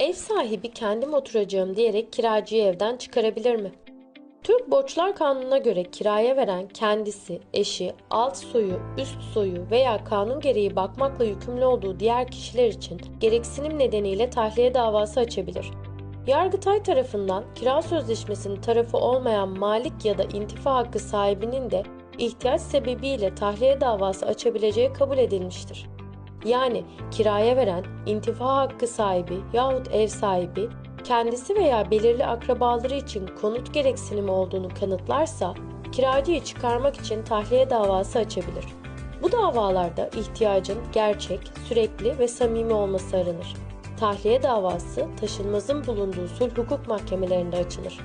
Ev sahibi kendim oturacağım diyerek kiracıyı evden çıkarabilir mi? Türk Borçlar Kanunu'na göre kiraya veren kendisi, eşi, alt soyu, üst soyu veya kanun gereği bakmakla yükümlü olduğu diğer kişiler için gereksinim nedeniyle tahliye davası açabilir. Yargıtay tarafından kira sözleşmesinin tarafı olmayan malik ya da intifa hakkı sahibinin de ihtiyaç sebebiyle tahliye davası açabileceği kabul edilmiştir. Yani kiraya veren intifa hakkı sahibi yahut ev sahibi kendisi veya belirli akrabaları için konut gereksinimi olduğunu kanıtlarsa kiracıyı çıkarmak için tahliye davası açabilir. Bu davalarda ihtiyacın gerçek, sürekli ve samimi olması aranır. Tahliye davası taşınmazın bulunduğu sulh hukuk mahkemelerinde açılır.